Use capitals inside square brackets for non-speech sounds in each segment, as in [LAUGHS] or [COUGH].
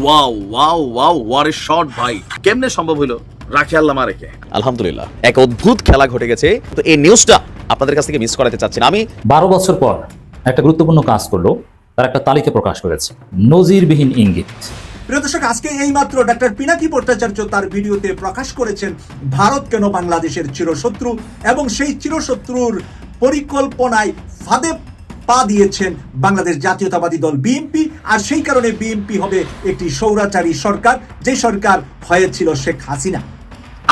Wow wow wow what a shot ভাই। কেমনে সম্ভব হইল? রাখি আল্লাহ মারেকে। আলহামদুলিল্লাহ এক অদ্ভুত খেলা ঘটে গেছে। তো এই নিউজটা আপনাদের কাছ থেকে মিস করাতে চাচ্ছি না আমি বারো বছর পর একটা গুরুত্বপূর্ণ কাজ করল তার একটা তালিকা প্রকাশ করেছে নজিরবিহীন ইঙ্গিত। প্রিয় দর্শক আজকে এইমাত্র ডাক্তার পিনাকি ভট্টাচার্য তার ভিডিওতে প্রকাশ করেছেন ভারত কেন বাংলাদেশের চিরশত্রু? এবং সেই চিরশত্রুর পরিকল্পনায় ফাঁদে পা দিয়েছেন বাংলাদেশ জাতীয়তাবাদী দল বিএনপি, আর সেই কারণে বিএনপি হবে একটি সৌরাচারী সরকার, যে সরকার হয়েছিল শেখ হাসিনা।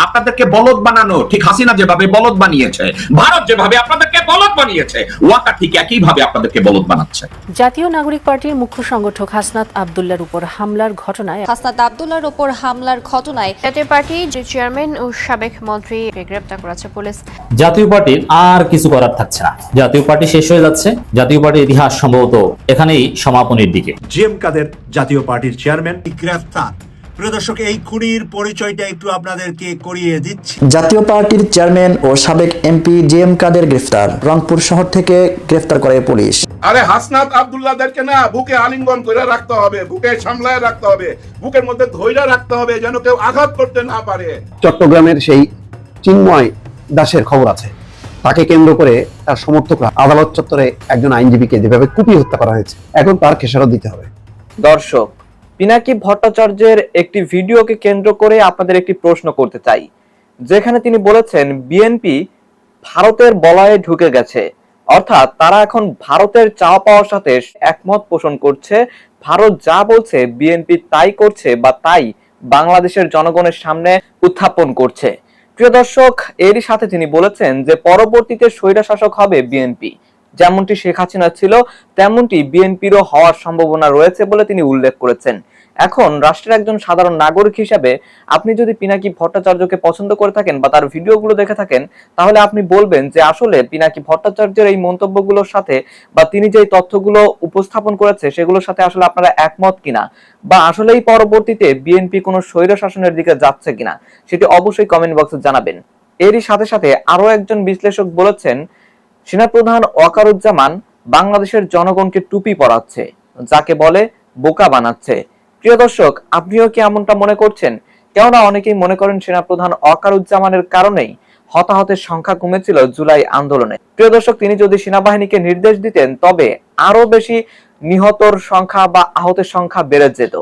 আপনাদেরকে বলদ বানানো ঠিক হাসিনা যেভাবে বলদ বানিয়েছে ভারত যেভাবে আপনাদেরকে বলদ বানিয়েছে ওয়াকা ঠিক একইভাবে আপনাদেরকে বলদ বানাচ্ছে। জাতীয় নাগরিক পার্টির মুখ্য সংগঠক হাসনাত আবদুল্লার উপর হামলার ঘটনায় হাসনাত আবদুল্লার ওপর হামলার ঘটনায় জাতীয় পার্টির যে চেয়ারম্যান ও সাবেক মন্ত্রী গ্রেপ্তার করেছে পুলিশ। জাতীয় পার্টির আর কিছু করার থাকছে না। জাতীয় পার্টি শেষ হয়ে যাচ্ছে। জাতীয় পার্টির ইতিহাস সম্ভবত এখানেই সমাপনের দিকে। জি এম কাদের জাতীয় পার্টির চেয়ারম্যান গ্রেফতার প্রিয় দর্শক এই খুনির পরিচয়টা একটু আপনাদেরকে করিয়ে দিচ্ছি। জাতীয় পার্টির চেয়ারম্যান ও সাবেক এমপি জে এম কাদের গ্রেফতার রংপুর শহর থেকে গ্রেফতার করে পুলিশ। আরে হাসনাত আব্দুল্লাহদেরকে না বুকে আলিঙ্গন করে রাখতে হবে বুকে সামলায় রাখতে হবে বুকের মধ্যে ধৈর্য রাখতে হবে যেন কেউ আঘাত করতে না পারে। চট্টগ্রামের সেই চিন্ময় দাসের খবর আছে। তাকে কেন্দ্র করে তার সমর্থকরা আদালত চত্বরে একজন আইনজীবীকে যেভাবে কুপিয়ে হত্যা করা হয়েছে এখন তার খেসারত দিতে হবে। দর্শক পিনাকি ভট্টাচার্যের একটি ভিডিওকে কেন্দ্র করে আপনাদের একটি প্রশ্ন করতে চাই। যেখানে তিনি বলেছেন, বিএনপি ভারতের বলয়ে ঢুকে গেছে। অর্থাৎ তারা এখন ভারতের চাওয়া পাওয়ার সাথে একমত পোষণ করছে। ভারত যা বলছে, বিএনপি তাই করছে বা তাই বাংলাদেশের জনগণের সামনে উত্থাপন করছে। প্রিয় দর্শক, এরই সাথে তিনি বলেছেন যে, পরবর্তীতে স্বৈরাশাসক হবে বিএনপি। যেমনটি শেখ হাসিনা ছিল, তেমনটি বিএনপিরও হওয়ার সম্ভাবনা রয়েছে বলে তিনি উল্লেখ করেছেন। এখন রাষ্ট্রের একজন সাধারণ নাগরিক হিসেবে আপনি যদি পিনাকি ভট্টাচার্যকে পছন্দ করে থাকেন বা তার ভিডিওগুলো দেখে থাকেন, তাহলে আপনি বলবেন যে আসলে পিনাকি ভট্টাচার্যের এই মন্তব্যগুলোর সাথে বা তিনি যে তথ্যগুলো উপস্থাপন করেছে সেগুলোর সাথে আসলে আপনারা একমত কিনা? বা আসলেই পরবর্তীতে বিএনপি কোনো স্বৈর শাসনের দিকে যাচ্ছে কিনা? সেটি অবশ্যই কমেন্ট বক্সে জানাবেন। এরই সাথে সাথে আরও একজন বিশ্লেষক বলেছেন সেনাপ্রধান ওয়াকারুজ্জামান বাংলাদেশের জনগণকে টুপি পরাচ্ছে, যাকে বলে বোকা বানাচ্ছে। প্রিয় দর্শক, আপনিও কি এমনটা মনে করছেন? কেননা অনেকেই মনে করেন সেনাপ্রধান ওয়াকারুজ্জামানের কারণেই হতাহতের সংখ্যা কমেছিল জুলাই আন্দোলনে। প্রিয় দর্শক, তিনি যদি সেনাবাহিনীকে নির্দেশ দিতেন, তবে আরও বেশি নিহতর সংখ্যা বা আহতের সংখ্যা বেড়ে যেত।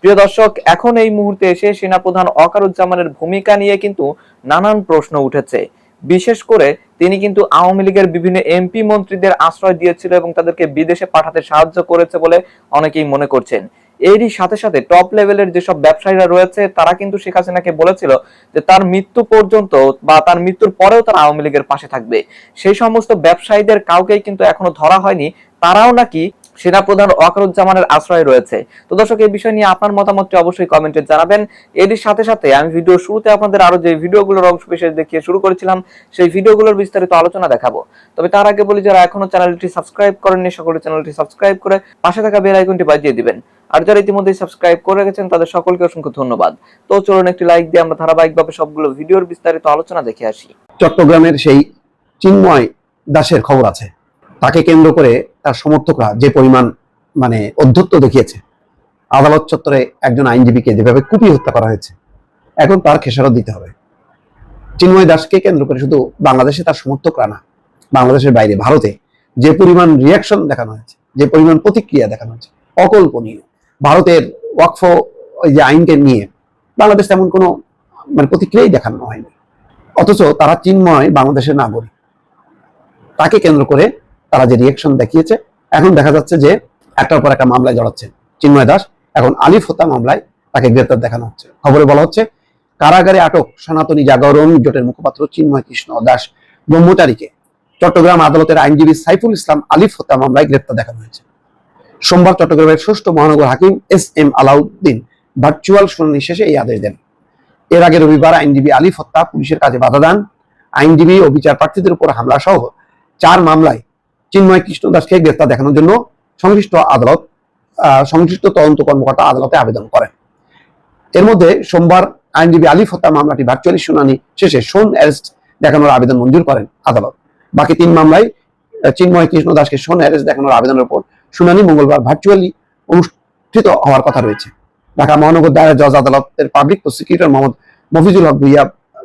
প্রিয় দর্শক, এখন এই মুহূর্তে এসে সেনাপ্রধান ওয়াকারুজ্জামানের ভূমিকা নিয়ে কিন্তু নানান প্রশ্ন উঠেছে। বিশেষ করে তিনি কিন্তু আওয়ামী লীগের বিভিন্ন এমপি মন্ত্রীদের আশ্রয় দিয়েছিল এবং তাদেরকে বিদেশে পাঠাতে সাহায্য করেছে বলে অনেকেই মনে করছেন। এরই সাথে সাথে টপ লেভেলের যেসব ব্যবসায়ীরা রয়েছে, তারা কিন্তু শেখ হাসিনাকে বলেছিল যে তার মৃত্যু পর্যন্ত বা তার মৃত্যুর পরেও তারা আওয়ামী লীগের পাশে থাকবে। সেই সমস্ত ব্যবসায়ীদের কাউকেই কিন্তু এখনও ধরা হয়নি। তারাও নাকি সেনাপ্রধান ওয়াকারুজ্জামানের আশ্রয় রয়েছে। তো দর্শক, এই বিষয় নিয়ে আপনার মতামতটি অবশ্যই কমেন্টে জানাবেন। এরই সাথে সাথে আমি ভিডিও শুরুতে আপনাদের আরও যে ভিডিওগুলোর অংশ বিশেষ দেখিয়ে শুরু করেছিলাম, সেই ভিডিওগুলোর বিস্তারিত আলোচনা দেখাবো। তবে তার আগে বলি যারা এখনও চ্যানেলটি সাবস্ক্রাইব করেননি, সকলে চ্যানেলটি সাবস্ক্রাইব করে পাশে থাকা বেল আইকনটি বাজিয়ে দিবেন। আর যারা ইতিমধ্যে সাবস্ক্রাইব করে রেখেছেন, তাদের সকলকে অসংখ্য ধন্যবাদ। তো চলুন একটি লাইক দিয়ে আমরা ধারাবাহিকভাবে সবগুলো ভিডিওর বিস্তারিত আলোচনা দেখে আসি। চট্টগ্রামের সেই চিন্ময় দাসের খবর আছে। তাকে কেন্দ্র করে তার সমর্থকরা যে পরিমাণ মানে অধ্যত্ত দেখিয়েছে, আদালত চত্বরে একজন আইনজীবীকে যেভাবে কুপিয়ে হত্যা করা হয়েছে, এখন তার খেসারত দিতে হবে। চিন্ময় দাসকে কেন্দ্র করে শুধু বাংলাদেশে তার সমর্থকরা না, বাংলাদেশের বাইরে, ভারতে যে পরিমাণ রিয়াকশন দেখানো হয়েছে, যে পরিমাণ প্রতিক্রিয়া দেখানো হয়েছে, অকল্পনীয়। ভারতের ওয়াকফ ওই যে আইনকে নিয়ে বাংলাদেশ তেমন কোনো মানে প্রতিক্রিয়াই দেখানো হয়নি। অথচ তারা চিন্ময় বাংলাদেশের নাগরিক। তাকে কেন্দ্র করে তারা যে রিয়েকশন দেখিয়েছে, এখন দেখা যাচ্ছে যে একটার পর একটা মামলায় জড়াচ্ছে চিন্ময় দাস। এখন আলিফ হত্যা মামলায় তাকে গ্রেপ্তার দেখানো হচ্ছে। খবরে বলা হচ্ছে, কারাগারে আটক সনাতনী জাগরণ জোটের মুখপাত্র চিন্ময় কৃষ্ণ দাস। ব্রহ্মচারীকে চট্টগ্রাম আদালতের আইনজীবী সাইফুল ইসলাম আলিফ হত্যা মামলায় গ্রেপ্তার দেখানো হয়েছে। সোমবার চট্টগ্রামের ষষ্ঠ মহানগর হাকিম এস এম আলাউদ্দিন ভার্চুয়াল শুনানি শেষে এই আদেশ দেন। এর আগে রবিবার আইনজীবী আলিফ হত্যা পুলিশের কাজে বাধা দান। আইনজীবী ও বিচার প্রার্থীদের উপর হামলা সহ চার মামলায় চিন্ময় কৃষ্ণ দাসকে গ্রেপ্তার দেখানোর জন্য সংশ্লিষ্ট আদালত সংশ্লিষ্ট তদন্ত কর্মকর্তা আদালতে আবেদন করেন। এর মধ্যে সোমবার আইনজীবী আলিফ হত্যা মামলাটি ভার্চুয়ালি শুনানি শেষে সোন অ্যারেস্ট দেখানোর আবেদন মঞ্জুর করেন আদালত। বাকি তিন মামলায় চিন্ময় কৃষ্ণ দাসকে সোন অ্যারেস্ট দেখানোর আবেদনের উপর শুনানি মঙ্গলবার ভার্চুয়ালি অনুষ্ঠিত হওয়ার কথা রয়েছে। ঢাকা মহানগর দায়রা জজ আদালতের পাবলিক প্রসিকিউটর মোহাম্মদ মফিজুল হক ভুইয়া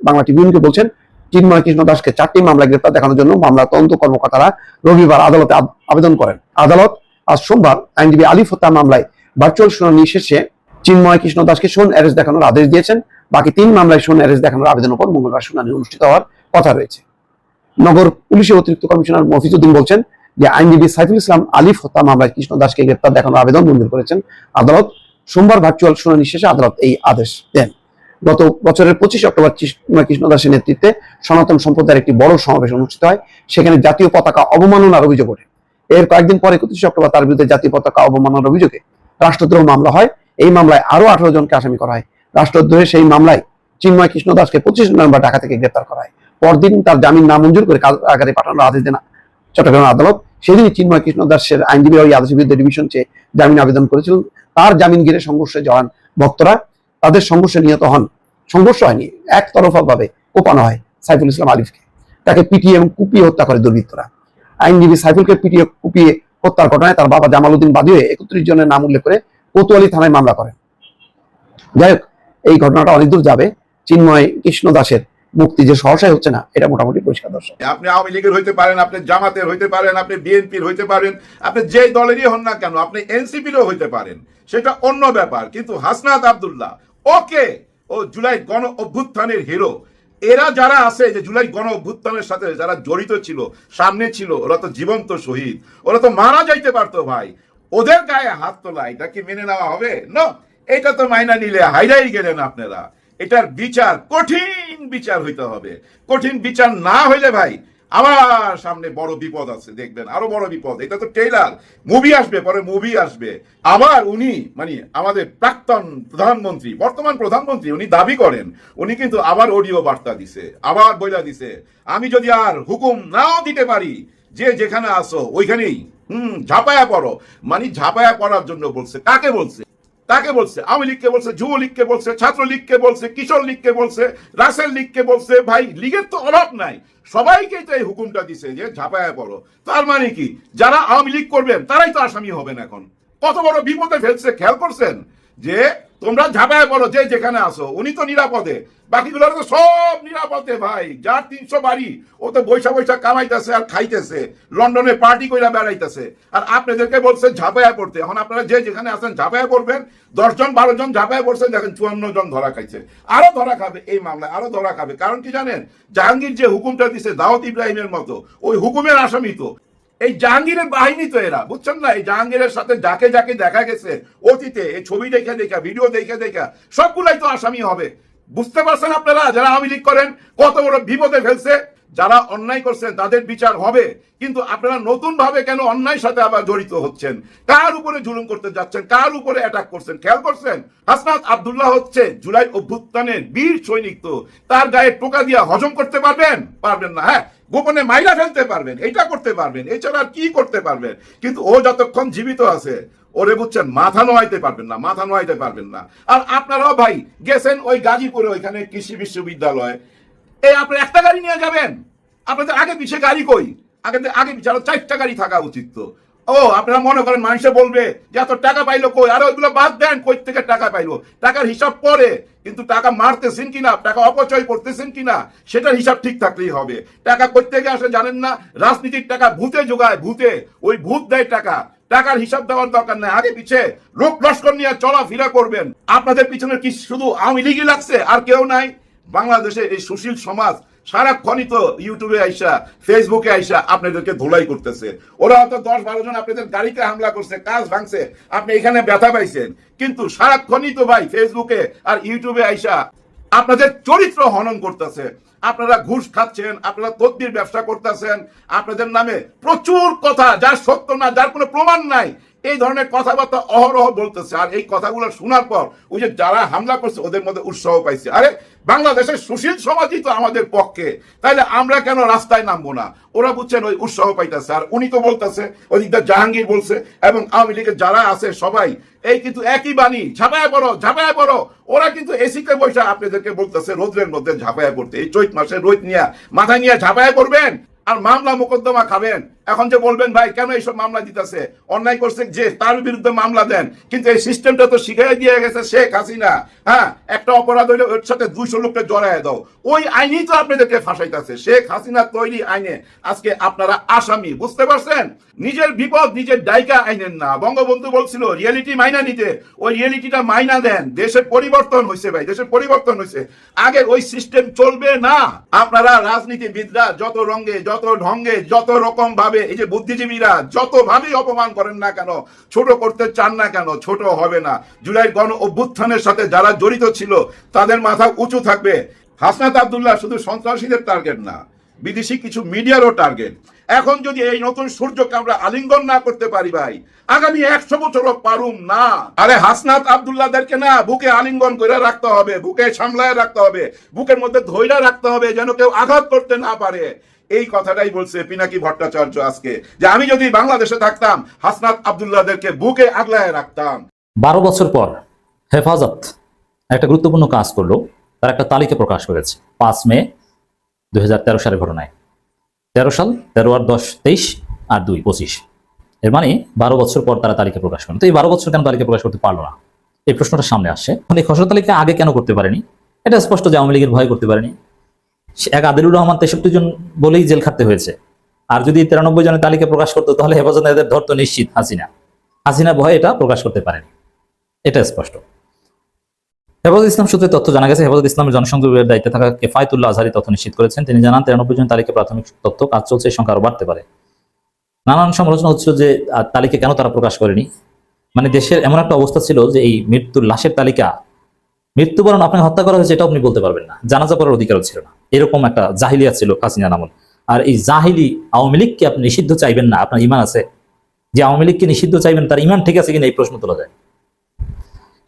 বাংলা ট্রিবিউনকে বলছেন চিন্ময় কৃষ্ণ দাসকে চারটি মামলায় গ্রেপ্তার দেখানোর জন্য মামলা তদন্ত কর্মকর্তারা রবিবার আদালতে আবেদন করেন। আদালত আজ সোমবার আইনজীবী আলিফ হত্যা মামলায় ভার্চুয়াল শুনানি শেষে চিন্ময় কৃষ্ণ দাসকে শোন অ্যারেস্ট দেখানোর আদেশ দিয়েছেন। বাকি তিন মামলায় শোন অ্যারেস্ট দেখানোর আবেদনের উপর মঙ্গলবার শুনানি অনুষ্ঠিত হওয়ার কথা রয়েছে। নগর পুলিশের অতিরিক্ত কমিশনার মফিজুদ্দিন বলছেন যে আইনজীবী সাইফুল ইসলাম আলিফ হত্যা মামলায় কৃষ্ণ দাসকে গ্রেপ্তার দেখানোর আবেদন মঞ্জুর করেছেন। আদালত সোমবার ভার্চুয়াল শুনানি শেষে আদালত এই আদেশ দেন। গত বছরের পঁচিশ অক্টোবর কৃষ্ণ দাসের নেতৃত্বে সনাতন সম্প্রদায়ের একটি বড় সমাবেশ অনুষ্ঠিত হয়, সেখানে জাতীয় পতাকা অবমাননার অভিযোগ ওঠে। এর কয়েকদিন পরে একত্রিশ অক্টোবর তার বিরুদ্ধে জাতীয় পতাকা অবমাননার অভিযোগে রাষ্ট্রদ্রোহ মামলা হয়। এই মামলায় আরও আঠারো জনকে আসামি করা হয়। রাষ্ট্রদ্রোহের সেই মামলায় চিন্ময় কৃষ্ণ দাসকে পঁচিশ নভেম্বর ঢাকা থেকে গ্রেপ্তার করা হয়। পরদিন তার জামিন নামঞ্জুর করে কারাগারে পাঠানোর আদেশ দেন চট্টগ্রাম আদালত। সেদিনই চিন্ময় কৃষ্ণ দাসের আইনজীবী ওই আদেশের বিরুদ্ধে ডিভিশন চেয়ে জামিন আবেদন করেছিলেন। তার জামিন ঘিরে সংঘর্ষে জড়ান ভক্তরা। তাদের সংঘর্ষে নিহত হন। সংঘর্ষ হয়নি একতরফা ভাবে কোপানো হয় সাইফুল ইসলাম আলিফকে। তাকে পিটিয়ে এবং কুপিয়ে হত্যা করে দুর্বৃত্তরা। আইনজীবী সাইফুলকে পিটিয়ে, কুপিয়ে হত্যার ঘটনায় তার বাবা জামাল উদ্দিন বাদী হয়ে একত্রিশ জনের নাম উল্লেখ করে কোতোয়ালি থানায় মামলা করেন। যাই হোক, এই ঘটনাটা অনেক দূর যাবে। চিন্ময় কৃষ্ণ দাসের মুক্তি যে সহসায় হচ্ছে না, এটা মোটামুটি পরিষ্কার দর্শক। আপনি আওয়ামী লীগের হইতে পারেন, আপনি জামাতের হইতে পারেন, আপনি বিএনপির হইতে পারেন, আপনি যে দলেরই হন না কেন, আপনি এনসিপিরও হইতে পারেন। সেটা অন্য ব্যাপার, কিন্তু হাসনাত আব্দুল্লাহ ওকে, ও জুলাই গণ অভ্যুত্থানের হিরো এরা যারা আছে, যে জুলাই গণ অভ্যুত্থানের সাথে যারা জড়িত ছিল, সামনে ছিল, ওরা তো জীবন্ত শহীদ। ওরা তো মারা যাইতে পারতো ভাই। ওদের গায়ে হাত তোলা, এটা কি মেনে নেওয়া হবে? না এটা তো মাইনা নিলে হাইরাই গেলেন আপনারা। এটার বিচার কঠিন বিচার হইতে হবে। কঠিন বিচার না হইলে ভাই আবার সামনে বড় বিপদ আছে, দেখবেন, আরও বড় বিপদ। এটা তো ট্রেলার মুভি আসবে, পরে মুভি আসবে। আবার উনি মানে আমাদের প্রাক্তন প্রধানমন্ত্রী, বর্তমান প্রধানমন্ত্রী, উনি দাবি করেন, উনি কিন্তু আবার অডিও বার্তা দিছে, আবার বইলা দিছে, আমি যদি আর হুকুম নাও দিতে পারি, যে যেখানে আসো ওইখানেই, হুম, ঝাপায়া পড়ো। মানে ঝাপায়া পড়ার জন্য বলছে, কাকে বলছে? তাকে বলছে? আওয়ামী লীগকে বলছে, যুব লীগকে বলছে, ছাত্র লীগকে বলছে, কিশোর লীগকে বলছে, রাসেল লীগকে বলছে। ভাই, লীগের তো অভাব নাই। সবাইকে এই হুকুমটা দিছে যে ঝাঁপায় পড়ো। তার মানে কি? যারা আওয়ামী লীগ করবেন, তারাই তো আসামি হবেন এখন। কত বড় বিপদে ফেলছে, খেয়াল করছেন? যে তোমরা ঝাঁপায় পড়ো, যে যেখানে আসো উনি তো নিরাপদে। বাকিগুলো তো সব নিরাপদে ভাই। যার তিনশো বাড়ি, ও তো বৈশা বৈশা কামাইতেছে আর খাইতেছে। লন্ডনে পার্টি কইরা বেড়াইতেছে। আর আপনাদেরকে বলছে ঝাঁপায়া পড়তে। এখন আপনারা যে যেখানে আছেন ঝাঁপায়া পড়বেন। দশজন বারো জন ঝাঁপায়া পড়ছেন, দেখেন চুয়ান্ন জন ধরা খাইছে। আরও ধরা খাবে এই মামলায়, আরও ধরা খাবে। কারণ কি জানেন? জাহাঙ্গীর যে হুকুমটা দিছে, দাউদ ইব্রাহিমের মতো, ওই হুকুমের আসামি তো। এই জাহাঙ্গীরের বাহিনী তো এরা, বুঝছেন না? এই জাহাঙ্গীরের সাথে যাকে যাকে দেখা গেছে, অতীতে, এই ছবি দেখে দেখা, ভিডিও দেখে দেখা, সবগুলাই তো আসামি হবে। বুঝতে পারছেন আপনারা? যারা আওয়ামী লীগ করেন, কত বড় বিপদে ফেলছে। যারা অন্যায় করছেন, তাদের বিচার হবে। কিন্তু আপনারা নতুন ভাবে কেন অন্যায়ের সাথে আবার জড়িত হচ্ছেন? কার উপরে জুলুম করতে যাচ্ছেন? কার উপরে অ্যাটাক করছেন? খেয়াল করছেন? হাসনাত আব্দুল্লাহ হচ্ছে জুলাই অভ্যুত্থানের বীর সৈনিক তো। তার গায়ে টোকা দিয়া হজম করতে পারবেন? পারবেন না হ্যাঁ। গোপনে মাইরা ফেলতে পারবেন এটা করতে পারবেন, এছাড়া আর কি করতে পারবেন? কিন্তু ও যতক্ষণ জীবিত আছে, ওরে বুঝছেন, মাথা নোয়াইতে পারবেন না, মাথা নোয়াইতে পারবেন না। আর আপনারাও ভাই গেছেন ওই গাজীপুরে ওইখানে কৃষি বিশ্ববিদ্যালয়। এই আপনি একটা গাড়ি নিয়ে যাবেন? আপনাদের আগে পিছিয়ে গাড়ি কই? আগে আগে পিছিয়ে চারটা গাড়ি থাকা উচিত তো। ও, আপনারা মনে করেন মানুষে বলবে যে, এত টাকা পাইলো কই? আর ওইগুলো বাদ দেন, কই থেকে টাকা পাইলো টাকার হিসাব পরে কিন্তু টাকা মারতেছেন কিনা, টাকা অপচয় করতেছেন কিনা, সেটার হিসাব ঠিক থাকলেই হবে। টাকা কই থেকে আসে জানেন না? রাজনীতির টাকা ভূতে যোগায় ভূতে। ওই ভূত দেয় টাকা। টাকার হিসাব দেওয়ার দরকার নাই। আগে পিছে লোক লস্কর নিয়ে চলাফেরা করবেন। আপনাদের পিছনে কি শুধু আওয়ামী লীগই লাগছে? আর কেউ নাই? বাংলাদেশে এই সুশীল সমাজ সারাক্ষণই তো ইউটিউবে আইসা, ফেসবুকে আইসা আপনাদেরকে ধোলাই করতেছে। ওরা হয়তো দশ বারো জন আপনাদের গাড়িতে হামলা করছে, কাজ ভাঙছে, আপনি এখানে ব্যথা পাইছেন। কিন্তু সারাক্ষণই তো ভাই ফেসবুকে আর ইউটিউবে আইসা আপনাদের চরিত্র হনন করতেছে। আপনারা ঘুষ খাচ্ছেন, আপনারা তদ্বির ব্যবসা করতেছেন, আপনাদের নামে প্রচুর কথা, যার সত্য না, যার কোনো প্রমাণ নাই, এই ধরনের কথাবার্তা অহরহ বলতেছে। আর এই কথাগুলো শোনার পর ওই যে যারা হামলা করছে, ওদের মধ্যে উৎসাহ পাইছে। আরে বাংলাদেশের সুশীল সমাজই তো আমাদের পক্ষে। তাইলে আমরা কেন রাস্তায় নামবো না? ওরা বুঝছেন ওই উৎসাহ পাইতেছে। আর উনি তো বলতেছে ওদিকটা জাহাঙ্গীর বলছে, এবং আওয়ামী লীগের যারা আছে সবাই, এই কিন্তু একই বাণী ঝাঁপায় পড়ো ঝাঁপায় পড়ো। ওরা কিন্তু এসিতে বসে আপনাদেরকে বলতেছে, রোদ্রের মধ্যে ঝাঁপায় পড়তে। এই চৈত মাসে রোদ নিয়ে, মাথায় নিয়ে ঝাঁপায় পড়বেন? আর মামলা মোকদ্দমা খাবেন? এখন যে বলবেন, ভাই, কেন এইসব মামলা দিতেছে? অন্যায় করছে যে তার বিরুদ্ধে মামলা দেন। কিন্তু এই সিস্টেমটা তো শিখাই দিয়ে গেছে শেখ হাসিনা। হ্যাঁ একটা অপরাধ হইলে ওর সাথে দুইশো লোককে জড়ায় দাও। ওই আইনই তো আপনাদেরকে ফাঁসাইতেছে। শেখ হাসিনা তৈরি আইনে। আজকে আপনারা আসামি, বুঝতে পারছেন? নিজের বিপদ নিজের দায়িকা আইনেন না। বঙ্গবন্ধু বলছিল, রিয়েলিটি মাইনা নিতে। ওই রিয়েলিটিটা মাইনা দেন। দেশের পরিবর্তন হয়েছে ভাই দেশের পরিবর্তন হয়েছে আগে ওই সিস্টেম চলবে না। আপনারা রাজনীতিবিদরা যত রঙে, যত ঢঙ্গে, যত রকম ভাবে এই যে বুদ্ধিজীবীরা যত ভাবেই অপমান করেন না কেন, ছোট করতে চান না কেন, ছোট হবে না। জুলাই গণ অভ্যুত্থানের সাথে যারা জড়িত ছিল, তাদের মাথা উঁচু থাকবে। হাসনাত আব্দুল্লাহ শুধু সন্ত্রাসীদের টার্গেট না, বিদেশি কিছু মিডিয়ারও টার্গেট এখন যদি এই নতুন সূর্যকে আমরা আলিঙ্গন না করতে পারি ভাই, আগামী একশো বছরও পারুম না। আরে হাসনাত আব্দুল্লাহদেরকে না বুকে আলিঙ্গন করে রাখতে হবে, বুকে সামলায় রাখতে হবে, বুকের মধ্যে ধৈর্য রাখতে হবে যেন কেউ আঘাত করতে না পারে। এই কথাটাই বলছে পিনাকি ভট্টাচার্য আজকে, যে আমি যদি বাংলাদেশে থাকতাম, হাসনাত আব্দুল্লাহদেরকে বুকে আগলায় রাখতাম। বারো বছর পর হেফাজত একটা গুরুত্বপূর্ণ কাজ করল, তার একটা তালিকা প্রকাশ করেছে, পাঁচ মে দুই হাজার তেরো সালের ঘটনায়। তেরো সাল, তেরো আর দশ, তেইশ আর দুই, পঁচিশ। এর মানে বারো বছর পর তারা তালিকা প্রকাশ করেন তো এই বারো বছর কেন তালিকা প্রকাশ করতে পারল না? এই প্রশ্নটা সামনে আসছে। মানে খসড়া তালিকা আগে কেন করতে পারেনি? এটা স্পষ্ট যে আওয়ামী লীগের ভয় করতে পারেনি। এক আদিলুর রহমান তেষট্টি জন বলেই জেল খাটতে হয়েছে। আর যদি তিরানব্বই জনের তালিকা প্রকাশ করতো, তাহলে হেফাজত এদের ধরতো নিশ্চিত হাসিনা। হাসিনা ভয়ে এটা প্রকাশ করতে পারেনি। এটা স্পষ্ট। হেফাজত ইসলাম সূত্রে তথ্য জানা গেছে, হেফাজত ইসলামের জনসংযোগের দায়িত্বে থাকা কেফায়তুল্লাহ আজহারি তথ্য নিশ্চিত করেছেন। তিনি জানান, তিরানব্বই জন তালিকা প্রাথমিক তথ্য, কাজ চলছে, এই সংখ্যা আরও বাড়তে পারে। নানান সমালোচনা হচ্ছিল যে তালিকা কেন তারা প্রকাশ করেনি? মানে দেশের এমন একটা অবস্থা ছিল যে, এই মৃত্যুর লাশের তালিকা মৃত্যুবরণ আপনাকে হত্যা করা হয়েছে, এটাও আপনি বলতে পারবেন না। জানাজা করার অধিকারও ছিল না। এরকম একটা জাহিলিয়া ছিল হাসিনা নামল আর এই জাহিলি আওয়ামী লীগকে আপনি নিষিদ্ধ চাইবেন না, আপনার ইমান আছে। যে আওয়ামী লীগকে নিষিদ্ধ চাইবেন, তার ইমান ঠিক আছে কিনা এই প্রশ্ন তোলা যায়।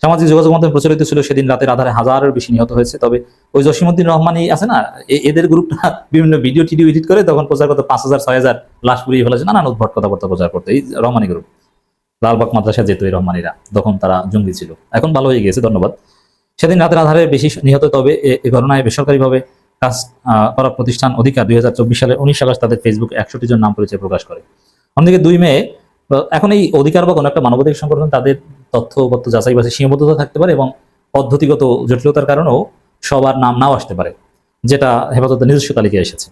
সামাজিক যোগাযোগ মাধ্যমে প্রচলিত ছিল, সেদিন রাতের আধারে হাজারের বেশি নিহত হয়েছে। তবে ওই জসিমুদ্দিন রহমানই আছে না এদের গ্রুপটা [LAUGHS] বিভিন্ন ভিডিও টিডিও এডিট করে তখন প্রচার করতে, পাঁচ হাজার, ছয় হাজার লাশ পুড়িয়ে ফেলেছে, নানান উদ্ভট কথাবার্তা প্রচার করতে। এই রহমানি গ্রুপ লালবাগ মাদ্রাসা যেত এই রহমানিরা, তখন তারা জঙ্গি ছিল। এখন ভালো হয়ে গিয়েছে, ধন্যবাদ। সেদিন রাতের আধারে বেশি নিহত, তবে এ- ঘটনায় বেসরকারিভাবে কাজ করা প্রতিষ্ঠান অধিকার দুই হাজার চব্বিশ সালের উনিশ আগস্ট তাদের ফেসবুক একষট্টি জন নাম পরিচয় প্রকাশ করে। অন্যদিকে দুই মে এখন এই অধিকার বা কোনো একটা মানবাধিক সংগঠন তাদের তথ্যপত্র যাচাই বাছাই সীমাবদ্ধতা থাকতে পারে এবং পদ্ধতিগত জটিলতার কারণেও সবার নাম নাও আসতে পারে, যেটা হেফাজতের নিজস্ব তালিকায় এসেছে।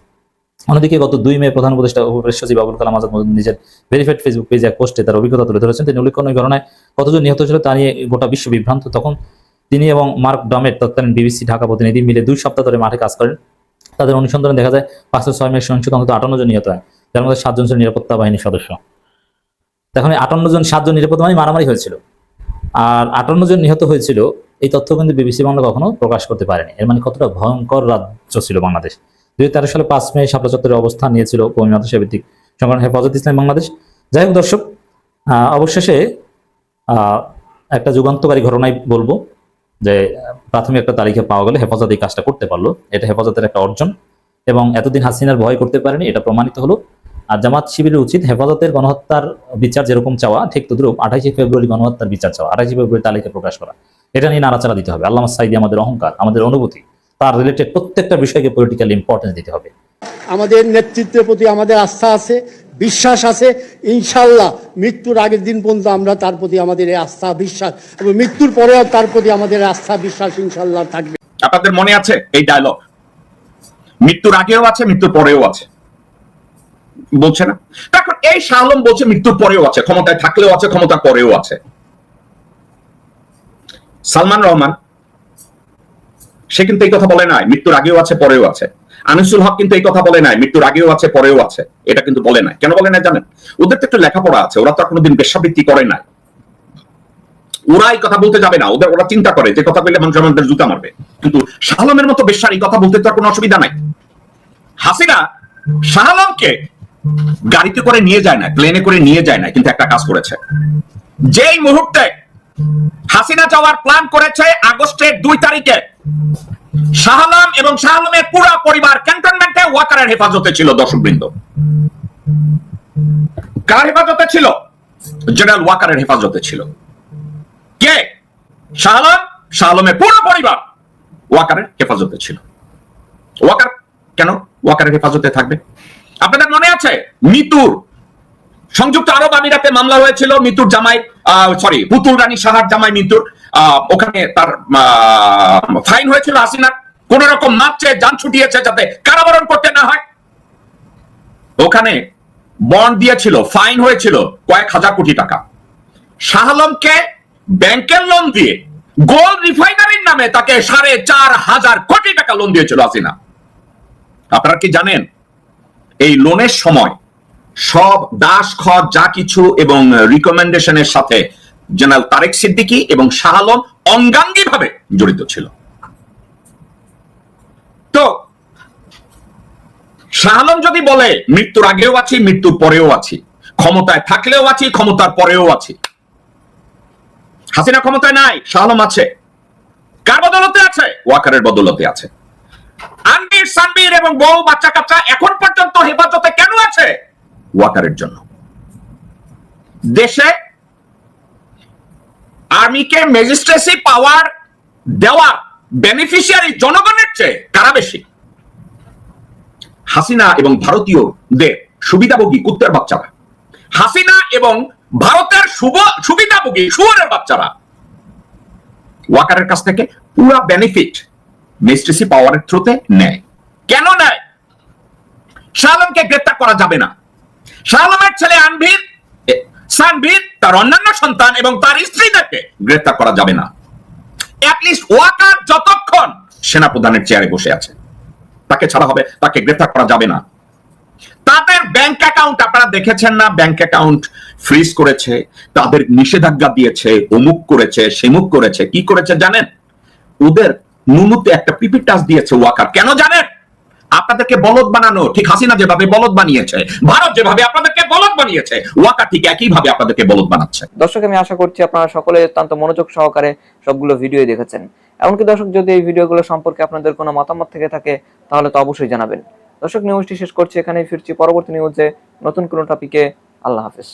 অন্যদিকে গত দুই মে প্রধান উপদেষ্টা উপপ্রেস সচিব আবুল কালাম আজাদ নিজের ভেরিফাইড ফেসবুক পেজে এক পোস্টে তার অভিজ্ঞতা তুলে ধরেছেন। তিনি উল্লেখ করেন ঘটনায় কতজন নিহত ছিল তা নিয়ে গোটা বিশ্ব বিভ্রান্ত। তখন তিনি এবং মার্ক ডামের তৎকালীন বিবিসি ঢাকা প্রতিনিধি, মিলে দুই সপ্তাহ ধরে মাঠে কাজ করেন। তাদের অনুসন্ধানে দেখা যায়, পাঁচশো ছয় মে সহিংসতা অন্তত আটান্ন জন নিহত হয়। যার মধ্যে সাতজন ছিল নিরাপত্তা বাহিনীর সদস্য। এখন এই আটান্ন জন, সাতজন নিরাপত্তা বাহিনী মারামারি হয়েছিল। আর আটান্ন জন নিহত হয়েছিল, এই তথ্য কিন্তু বিবিসি বাংলা কখনো প্রকাশ করতে পারেনি। এর মানে কতটা ভয়ঙ্কর রাজ্য ছিল বাংলাদেশ। দুই তেরো সালে পাঁচ মে শাপলা চত্বরে অবস্থান নিয়েছিল কৌমি ভিত্তিক সংগঠন হেফাজত ইসলাম বাংলাদেশ। যাই হোক দর্শক অবশেষে একটা যুগান্তকারী ঘটনাই বলব। যে প্রাথমিক একটা তালিকা পাওয়া গেলে হেফাজত এই কাজটা করতে পারল। এটা হেফাজতের একটা অর্জন। এবং এতদিন হাসিনার ভয় করতে পারেনি, এটা প্রমাণিত হলো। আর জামাত শিবিরের উচিত হেফাজতের গণহত্যার বিচার যেরকম চাওয়া, ঠিক তদ্রুপ আঠাইশে ফেব্রুয়ারি গণহত্যার বিচার চাওয়া আঠাইশে ফেব্রুয়ারি তালিকা প্রকাশ করা। এটা নিয়ে নাড়াচাড়া দিতে হবে। আল্লাহ সাইদি আমাদের অহংকার, আমাদের অনুভূতি, তার রিলেটেড প্রত্যেকটা বিষয়কে পলিটিক্যাল ইম্পর্টেন্স দিতে হবে। আমাদের নেতৃত্বের প্রতি আমাদের আস্থা আছে বিশ্বাস আছে, ইনশাল্লাহ মৃত্যুর আগের দিন পর্যন্ত আমরা তার প্রতি আমাদের আস্থা, বিশ্বাস এবং মৃত্যুর পরেও তার প্রতি আমাদের আস্থা, বিশ্বাস ইনশাল্লাহ থাকবে। আপনাদের মনে আছে এই ডায়লগ মৃত্যুর আগেও আছে, মৃত্যুর পরেও আছে। বলছে না? এখন এই শালম বলছে মৃত্যুর পরেও আছে, ক্ষমতায় থাকলেও আছে, ক্ষমতার পরেও আছে। সালমান রহমান, সে কিন্তু এই কথা বলে নাই, মৃত্যুর আগেও আছে, পরেও আছে। আনিসুল হক কিন্তু এই কথা বলে নাই, মৃত্যুর আগেও আছে, পরেও আছে, এটা কিন্তু বলে নাই। কেন বলে নাই জানেন? ওদের তো একটু লেখাপড়া আছে, ওরা তো কোনোদিন বেশ্যাবৃত্তি করে নাই। ওরা এই কথা বলতে যাবে না, ওদের ওরা চিন্তা করে, যে কথা বললে মানুষ আমাদের জুতা মারবে। কিন্তু শাহলমের মতো বেশ্যার এই কথা বলতে তো আর কোনো অসুবিধা নাই। হাসিনা শাহলমকে গাড়িতে করে নিয়ে যায় না প্লেনে করে নিয়ে যায় না কিন্তু একটা কাজ করেছে। যেই মুহূর্তে হাসিনা যাওয়ার প্ল্যান করেছে, আগস্টের দুই তারিখে। শাহলাম এবং শাহলামের পুরো পরিবার ক্যান্টনমেন্টে ওয়াকারের হেফাজতে ছিল দর্শকবৃন্দ কার হেফাজতে ছিল? জেনারেল ওয়াকারের হেফাজতে ছিল। কে? শাহলাম শাহলামের পুরো পরিবার ওয়াকারের হেফাজতে ছিল। ওয়াকার কেন ওয়াকারের হেফাজতে থাকবে? আপনাদের মনে আছে? মিতুর। সংযুক্ত আরব আমিরাতে মামলা হয়েছিল, মিতুর জামাই সরি পুতুল রানী সাহার জামাই মিতুর। ওখানে তার ফাইন হয়েছিল হাসিনার কোন রকম মাপছে যান ছুটিয়েছে যাতে কারাবরণ করতে না হয়। ওখানে বন্ড দিয়েছিল ফাইন হয়েছিল কয়েক হাজার কোটি টাকা। শাহ আলমকে ব্যাংকের লোন দিয়ে গোল্ড রিফাইনারির নামে তাকে সাড়ে চার হাজার কোটি টাকা লোন দিয়েছিল হাসিনা। আপনারা কি জানেন, এই লোনের সময় সব দাস খর যা কিছু এবং রিকমেন্ডেশনের সাথে জেনারেল তারেক সিদ্দিকী এবং শাহ আলম অঙ্গাঙ্গী ভাবে জড়িত ছিল। তো, শাহ আলম যদি বলে, মৃত্যুর আগেও আছি, মৃত্যুর পরেও আছি, ক্ষমতায় থাকলেও আছি, ক্ষমতার পরেও আছি। হাসিনা ক্ষমতায় নাই, শাহ আলম আছে। কার বদলতে আছে? ওয়াকারের বদলতে আছে। আনবির, সানবির এবং বউ, বাচ্চা কাচ্চা এখন পর্যন্ত হেফাজতে কেন আছে? ওয়াকারের জন্য। দেশে আর্মিকে ম্যাজিস্ট্রেসি পাওয়ার দেওয়া বেনিফিশিয়ারি জনগণের চেয়ে কারা বেশি? হাসিনা এবং ভারতীয়দের সুবিধাভোগী কুত্তের বাচ্চারা। হাসিনা এবং ভারতের শুভ, সুবিধাভোগী শুয়ারের বাচ্চারা। ওয়াকারের কাছ থেকে পুরা বেনিফিট মিস্ট্রেসি পাওয়ারের থ্রুতে নেয়। কেন নেয়? শাহ আলমকে গ্রেপ্তার করা যাবে না। শাহ আলমের ছেলে আনভীর সানভীর তার অন্যান্য সন্তান এবং তার স্ত্রীদেরকে গ্রেপ্তার করা যাবে না। অ্যাটলিস্ট ওয়াকার যতক্ষণ সেনাপ্রধানের চেয়ারে বসে আছে, তাকে ছাড়া হবে, তাকে গ্রেপ্তার করা যাবে না। তাদের ব্যাংক অ্যাকাউন্ট আপনারা দেখেছেন না? ব্যাংক অ্যাকাউন্ট ফ্রিজ করেছে, তাদের নিষেধাজ্ঞা দিয়েছে, অমুক করেছে, সেমুক করেছে, কি করেছে জানেন? ওদের নুনুতে একটা পিপি টাচ দিয়েছে ওয়াকার। কেন জানেন? আপনাদেরকে বলদ বানানো, ঠিক হাসিনা যেভাবে বলদ বানিয়েছে, ভারত যেভাবে আপনাদেরকে বলদ বানিয়েছে ওয়াকার ঠিক একই ভাবে আপনাদেরকে বলদ বানাচ্ছে। দর্শক, আমি আশা করছি আপনারা সকলে অত্যন্ত মনোযোগ সহকারে সবগুলো ভিডিও দেখেছেন। এমনকি দর্শক, যদি এই ভিডিওগুলো সম্পর্কে আপনাদের কোনো মতামত থেকে থাকে, তাহলে তো অবশ্যই জানাবেন। দর্শক, নিউজটি শেষ করছি এখানেই, ফিরছি পরবর্তী নিউজে নতুন কোনো টপিকে। আল্লাহ হাফেজ।